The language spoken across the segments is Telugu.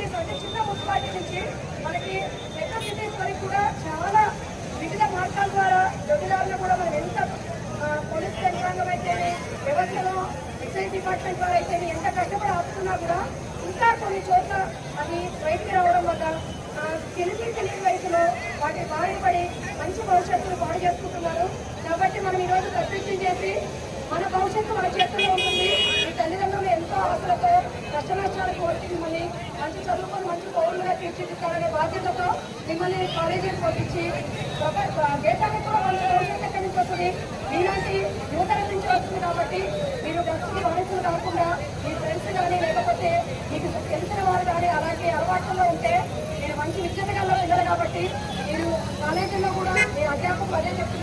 మున్సిపాలిటీస్ అంటే చిన్న మున్సిపాలిటీ నుంచి మనకి పెద్ద సిటీస్ వరకు కూడా చాలా వివిధ మార్గాల ద్వారా జొగిలాల్లో కూడా మనం ఎంత పోలీస్ యంత్రాంగం అయితే వ్యవస్థలో ఎక్సైజ్ డిపార్ట్మెంట్ ద్వారా అయితే ఎంత కష్టపడి ఆపుతున్నా కూడా ఇంకా కొన్ని చోట్ల అవి బయటికి రావడం వల్ల తెలిసి తెలియని వయసులో వాటి బాధపడి మంచి భవిష్యత్తును బాగు చేసుకుంటున్నారు. కాబట్టి మనం ఈరోజు తప్పించి చేసి మన భవిష్యత్తు మన చేతుల్లో ఉంటుంది. మంచి చదువుకొని మంచి పౌరులుగా తీర్చిదిద్దాలనే బాధ్యతతో మిమ్మల్ని కాలేజీకి పంపించి ఒక దేశానికి కూడా వాళ్ళు భవిష్యత్తు ఎక్కడి నుంచి వస్తుంది? మీలాంటి యువతరం నుంచి వస్తుంది కాబట్టి మీరు డ్రగ్స్కి బానిసలు కాకుండా మీ ఫ్రెండ్స్ కానీ లేకపోతే మీకు తెలిసిన వారు కానీ అలాంటి అలవాట్లలో ఉంటే మీరు మంచి విద్యత గల పిల్లలు కాబట్టి మీరు కాలేజీలో కూడా మీ అధ్యాపకులు అదే చెప్తున్నారు.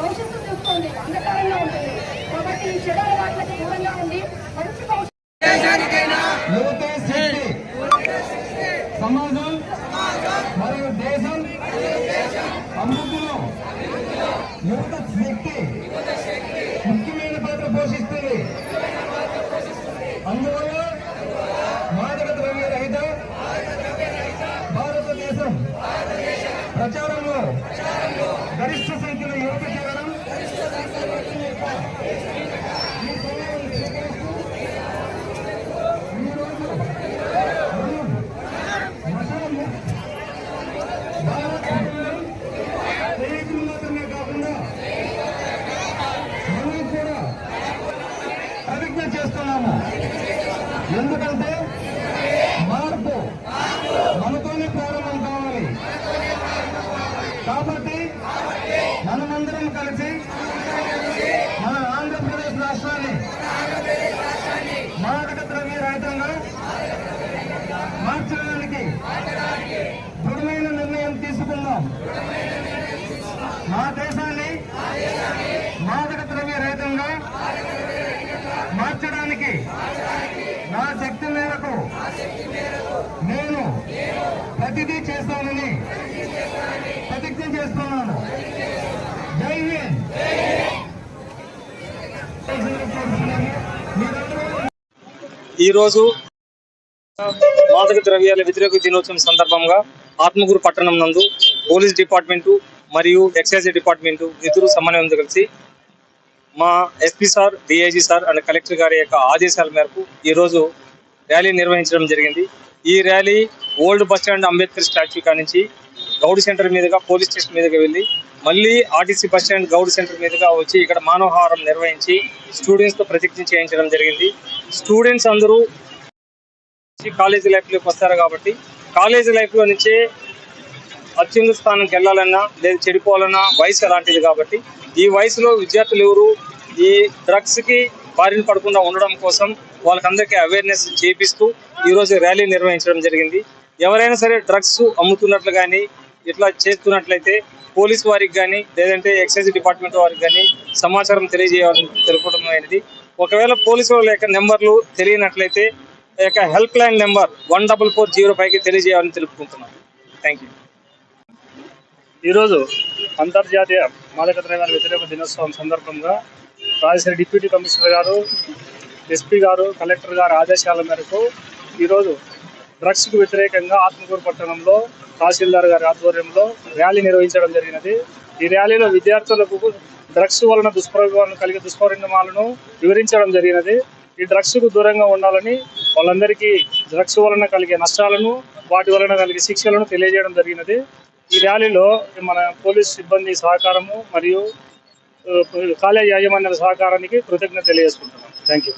భవిష్యత్తు చూసుకోండి అంధకారంగా ఉంటుంది. కాబట్టి ఈ చెడు అలవాట్లకి దూరంగా ఉండి మంచి సమాజం. మరియు దేశం. అభివృద్ధిలో. యువత శక్తి ముఖ్యమైన పాత్ర పోషిస్తుంది అందువల్ల మాదక ద్రవ్య రహిత భారతదేశం ప్రచారంలో గరిష్ట సంఖ్యలో యువత చేరడం ఈ సమయాన్ని స్వీకరిస్తూ ఈరోజు స్నేహితులు మాత్రమే కాకుండా మనం కూడా ప్రతిజ్ఞ చేస్తున్నాము ఎందుకంటే మార్పు మనతోనే ప్రారంభం కావాలి. కాబట్టి మనమందరం కలిసి మన ఆంధ్రప్రదేశ్ రాష్ట్రాన్ని మాదక ద్రవ్య రహితంగా మార్చడానికి దృఢమైన నిర్ణయం తీసుకుందాం. మా దేశాన్ని మాదక ద్రవ్య రహితంగా మార్చడానికి నా శక్తి మేరకు నేను ప్రతిదీ చేస్తానని. ప్రతిజ్ఞ చేస్తున్నాను జై హింద్. ఈరోజు మాదక ద్రవ్యాల వ్యతిరేక దినోత్సవం సందర్భంగా ఆత్మకూరు పట్టణం నందు పోలీస్ డిపార్ట్మెంటు మరియు ఎక్సైజ్ డిపార్ట్మెంటు ఇద్దరు సమన్వయంతో కలిసి మా SP sir DIG sir and collector గారి యొక్క ఆదేశాల మేరకు ఈరోజు ర్యాలీ నిర్వహించడం జరిగింది. ఈ rally old bus stand Ambedkar statue కానించి గౌడ్ సెంటర్ మీదుగా పోలీస్ స్టేషన్ మీదుగా వెళ్ళి మళ్ళీ RTC bus stand Goud center మీదుగా వచ్చి ఇక్కడ మానవహారం నిర్వహించి స్టూడెంట్స్తో ప్రతిజ్ఞ చేయించడం జరిగింది. స్టూడెంట్స్ అందరూ కాలేజీ లైఫ్లోకి వస్తారు కాబట్టి కాలేజీ లైఫ్లో నుంచే అత్యున్నత స్థానానికి వెళ్ళాలన్నా లేదా చెడిపోవాలన్నా వయసు అలాంటిది కాబట్టి ఈ వయసులో విద్యార్థులు ఎవరు ఈ డ్రగ్స్కి బారిన పడకుండా ఉండడం కోసం వాళ్ళకందరికీ అవేర్నెస్ చేపిస్తూ ఈరోజు ర్యాలీ నిర్వహించడం జరిగింది. ఎవరైనా సరే డ్రగ్స్ అమ్ముతున్నట్లు కానీ ఇట్లా చేస్తున్నట్లయితే పోలీస్ వారికి కానీ లేదంటే ఎక్సైజ్ డిపార్ట్మెంట్ వారికి కానీ సమాచారం తెలియజేయాలని తెలుపడం అనేది ఒకవేళ పోలీసు వాళ్ళ యొక్క నెంబర్లు తెలియనట్లయితే యొక్క helpline number one double four zero ఫైవ్కి తెలియజేయాలని తెలుపుకుంటున్నాను. థ్యాంక్ యూ ఈరోజు అంతర్జాతీయ మాదక ద్రవ్యాల వ్యతిరేక దినోత్సవం సందర్భంగా రాజశేఖర డిప్యూటీ కమిషనర్ గారు ఎస్పీ గారు కలెక్టర్ గారు ఆదేశాల మేరకు ఈరోజు డ్రగ్స్కు వ్యతిరేకంగా ఆత్మకూరు పట్టణంలో తహసీల్దార్ గారి ఆధ్వర్యంలో ర్యాలీ నిర్వహించడం జరిగినది. ఈ ర్యాలీలో విద్యార్థులకు డ్రగ్స్ వలన దుష్ప్రభావాలను కలిగే దుష్పరిణామాలను వివరించడం జరిగినది. ఈ డ్రగ్స్కు దూరంగా ఉండాలని వాళ్ళందరికీ డ్రగ్స్ వలన కలిగే నష్టాలను వాటి వలన కలిగే శిక్షలను తెలియజేయడం జరిగినది. ఈ ర్యాలీలో మన పోలీస్ సిబ్బంది సహకారము మరియు కాలేజ్ యాజమాన్యాల సహకారానికి కృతజ్ఞత తెలియజేసుకుంటున్నాను థ్యాంక్ యూ